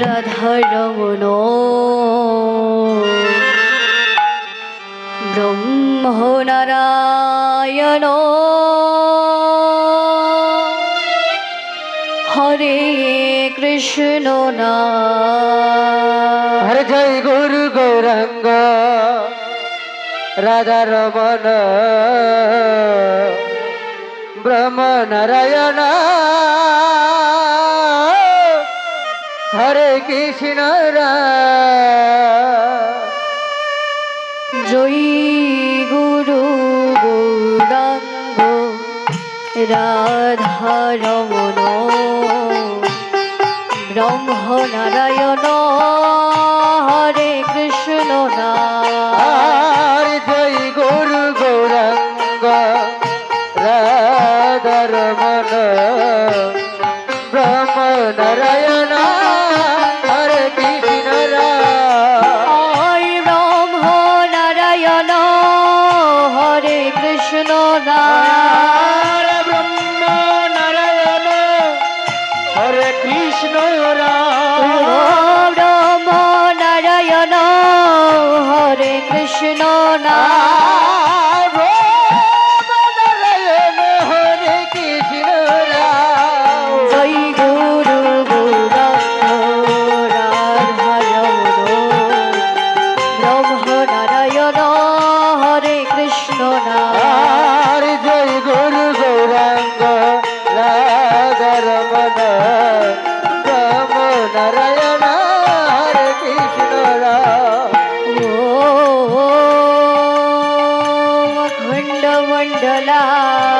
রাধারমণ ব্রহ্মনারায়ণ। হরে কৃষ্ণ না হরে জয় গুরু গৌরাঙ্গ। রাধা রমন ব্রহ্ম নারায়ণ জয় গুরু গৌরাঙ্গ রাধারমণ ব্রহ্মনারায়ণ হরে কৃষ্ণ না হরে কৃষ্ণ রাম। নারায়ণ হরে কৃষ্ণ मेरा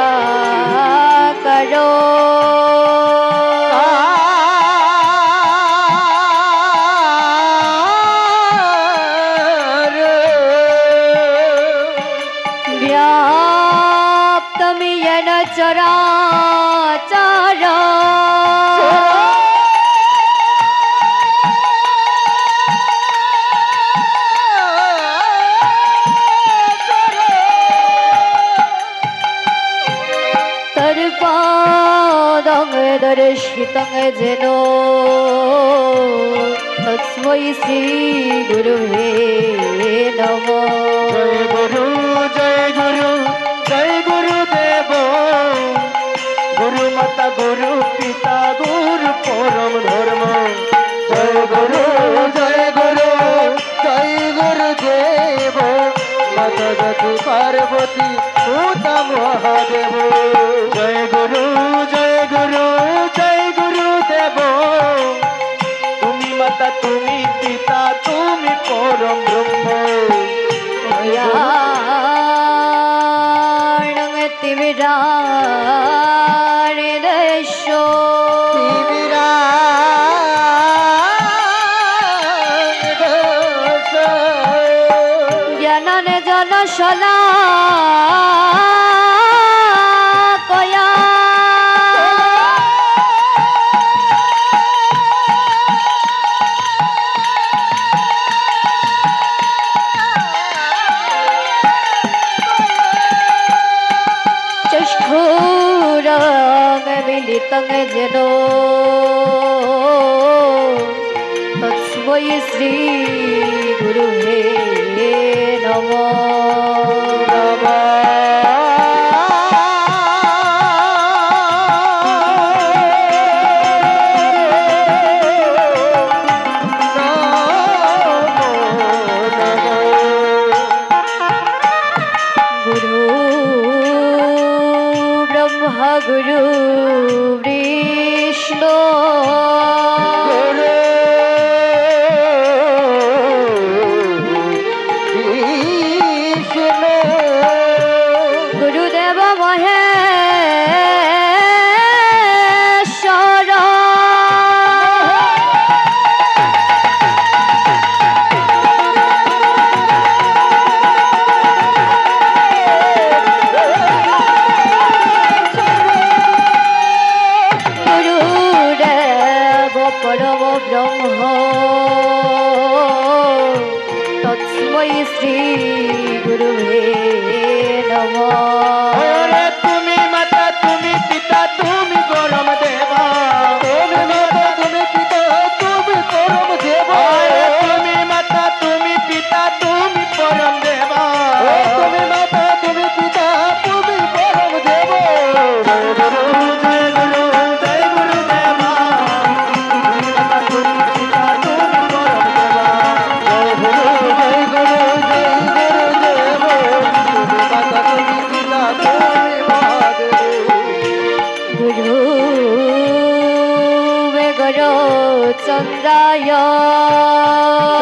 তর্পাদং দর্শিতং যেন। তস্मै শ্রী গুরুবে নমঃ। জয় গুরু জয় গুরু জয় গুরু দেব। গুরু মাতা, গুরু পিতা, গুরু পরম ধর্ম। জয় গুরু মাতা গতি পার্বতী সুতা মহাদেব। জয় গুরু জয় চক্ষুরং মিলিতং যেন তস্मै শ্রী গুরু হে নমঃ নমঃ Oh, on the yard.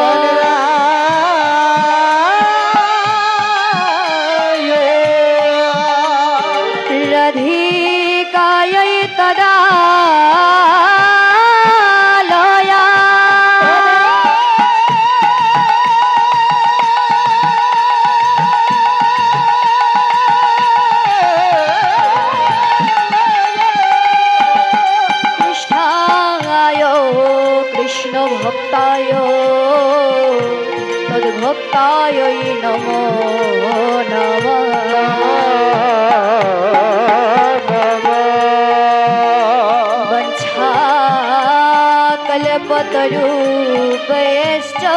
पर्वत रूप यस्तो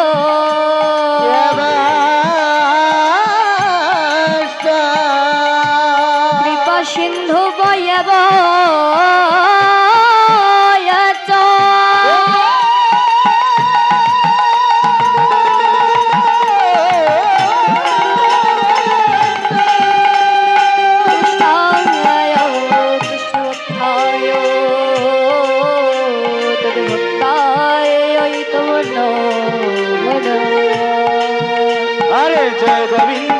जय गोविंद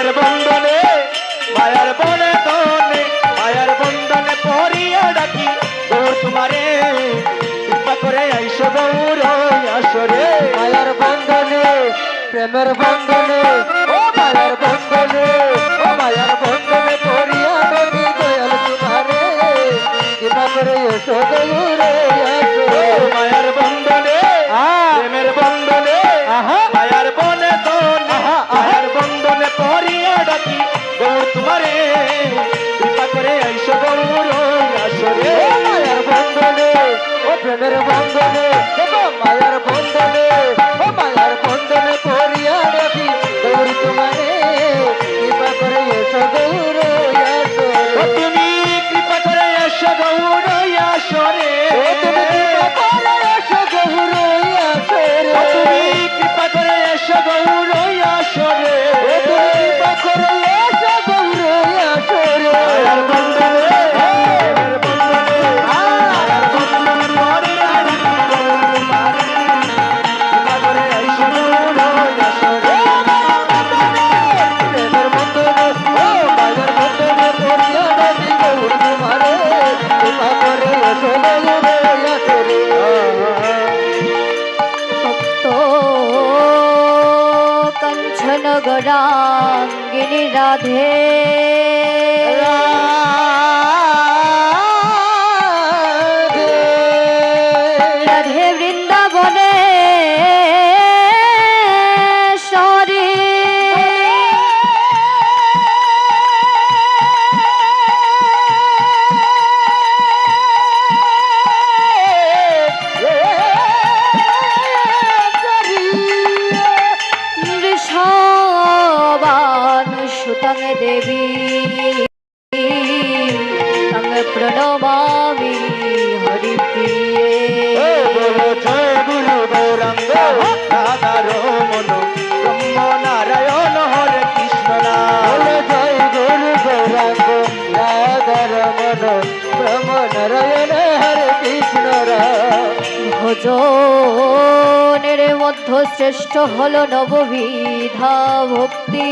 মায়ের বন্ধনে, মায়ের বনে ধনে মায়ের বন্ধনে পড়িয়া ডাকি। গৌর তোমারে, কৃপা করে আইসো গৌর, আসরে। মায়ের বন্ধনে, প্রেমের বন্ধনে করে আইসো বন্ধুরই আসরে। মায়ার বন্ধনে ও প্রেমের বন্ধনে মায়ার বন্ধনে। মধ্য শ্রেষ্ঠ হল নববিধা ভক্তি।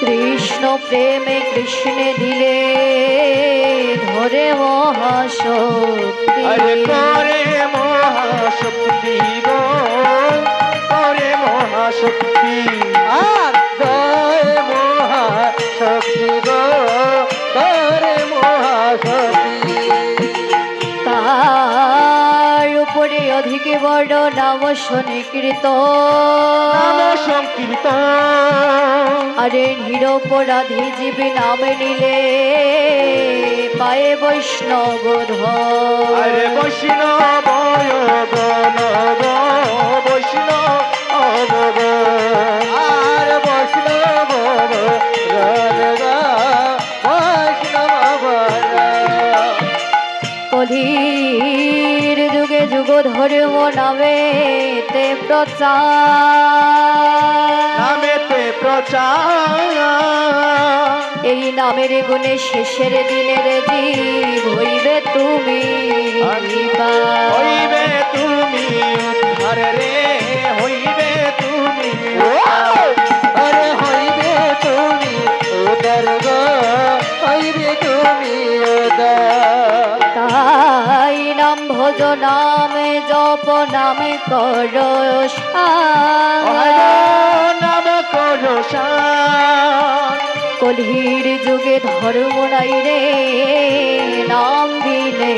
কৃষ্ণ প্রেমে কৃষ্ণে দিলে ধরে মহাশক্তি। করে মহাশক্তি করে মহাশক্তি। আর? বড় নাম শনিকৃত সংকীর্তন। আরে নিরপরাধী জীবী নামে নিলে পায়ে বৈষ্ণব আরে বৈষ্ণব বৈষ্ণব ধর্ম নামে তে প্রচার। নামেতে প্রচার। এই নামের গুণে শেষের দিনের জীব হইবে তুমি হইবে তুমি উদ্ধার রে হইবে তুমি আরে হইবে তুমি উদার গো হইবে তুমি উদার ভজ নামে জপ নামে কর নাম করো কলির যুগে ধর্ম নাই রে নাম দিলে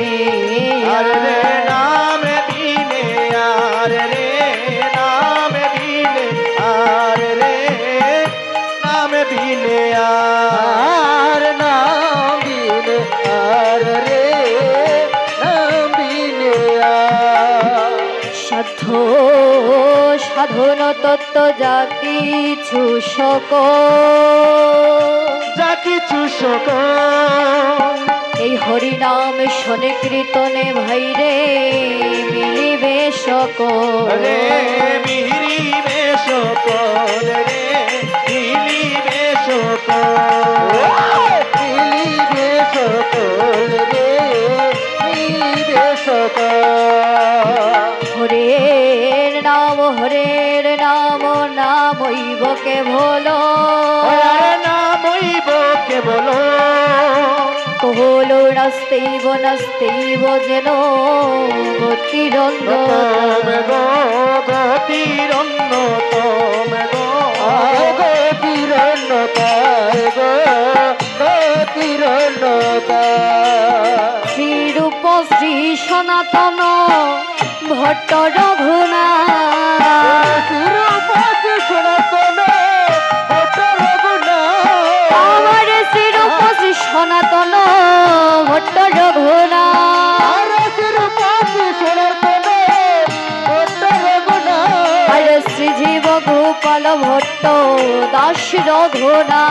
নাম তত্ত্ব যা কিছু সক যা কিছু সক এই হরি নাম শোনে কীর্তনে ভাই রে মিলিবে সক রে মিহিরিবে সকল রে মিলিবে সকল। নামইব ওরে নামইব কেবল। কহল নাস্তেইব নাস্তেইব যেন গতিরঙ্গ তমে গো গতিরন্ন তমে শ্রীরূপ শ্রী সনাতন ভট্ট রঘুনা আমার শ্রীরূপ শ্রী সনাতন ভট্ট রঘুনা শ্রীজীব গোপাল ভট্ট দাস রঘুনা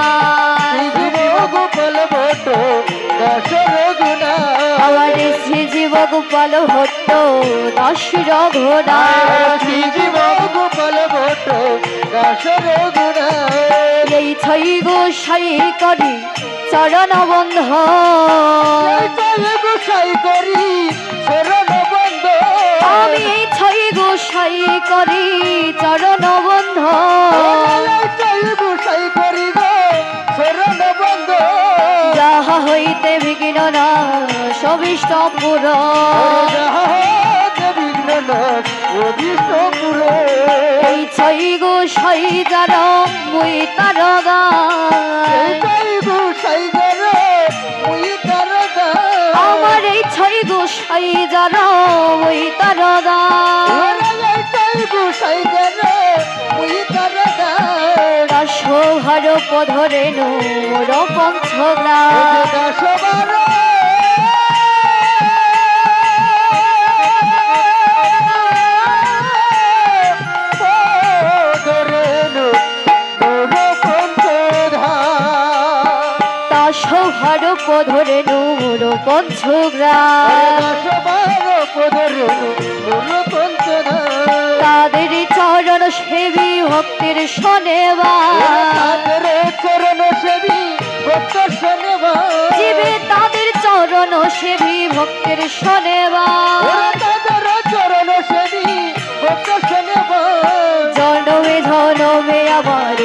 গোপাল ভট্ট দাস রঘুনাথ। শ্রীজীব গোপাল ভট্ট? দাস রঘুনা শ্রীজীব গোপাল ভট্ট? দাস রঘুনাথ। এই ছই গোসাই করি চরণ বন্ধ। গোসাই করি বন্ধ। আমি ছই গোসাই করি চরণ বন্ধ। গোসাই করি হইতে বিঘ্ন না, সবিষ্ট পুর। এই ছই গোসাই যার মুই তার আমার এই ছই গোসাই যার মুই তার গান। শোভার পধরে নোর পঞ্চগ্রাম তা শোভার পধরে নোর পঞ্চগ্রাম তাদের চরণ সেবি ভক্তের শোনেবা তাদের চরণ সেবি ভক্তের শোনেবা জীবে তাদের চরণ সেবি ভক্তের শোনেবা তাদের চরণ সেবি ভক্তের শোনেবা জনমে জনমে আমার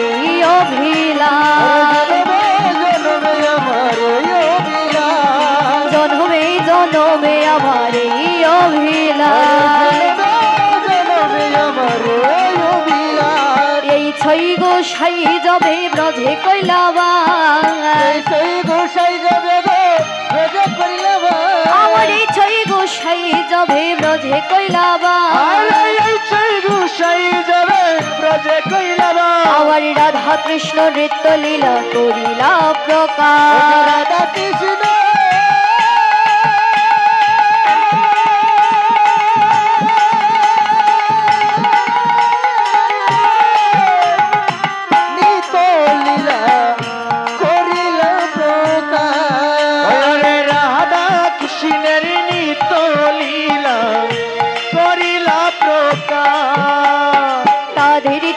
যাবে ব্রজে কইলাবা সেই গোসাই যাবে ব্রজে রোজা করিলে আমার এই ছই গোসাই যাবে ব্রজে কইলাবা আমার রাধা কৃষ্ণ নৃত্য লীলা করিলা প্রকাশ। রাধা কৃষ্ণ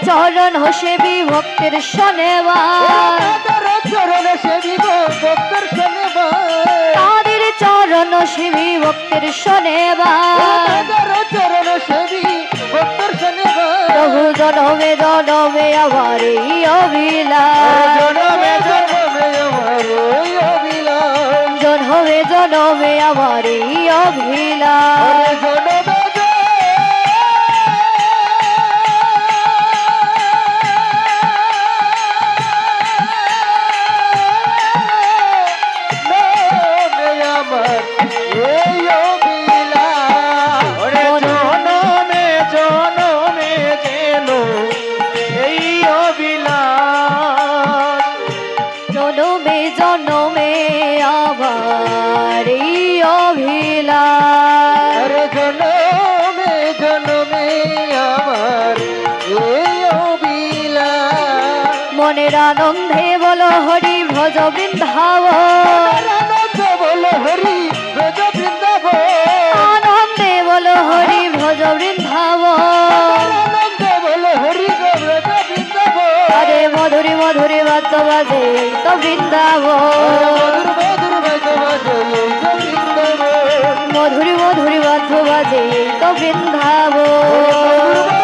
চরণ সেবী ভক্তের চরণ ভক্তর শোনেবা তাদের চরণ সেবী ভক্তের শোনেবা তাদের চরণ সেবি ভক্তর প্রভু জনমে জনমে আমার এই অভিলাষ। জনমে জনমে আমার এই জনমে জনমে আমার অভিলাষ। মনের আনন্দে বল হরি ভজ বৃন্দাবন। আনন্দ বল হরি বৃন্দাব আরে মধুরী মধুরী বাদ্য বাজে তো বৃন্দাব বাজে তো বৃন্দাবন।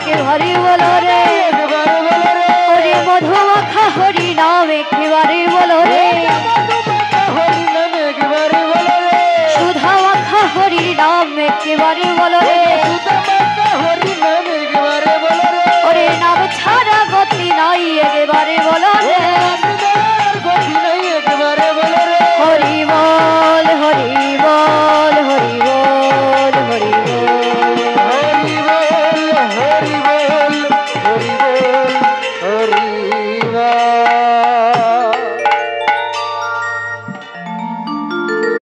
সবাই হরি বলো রে? হরি মধু মাখা হরি নাম একেবারে বলো রে হরি নাম একবার বলো রে? সুধা মাখা হরি নাম একেবারে বলো রে?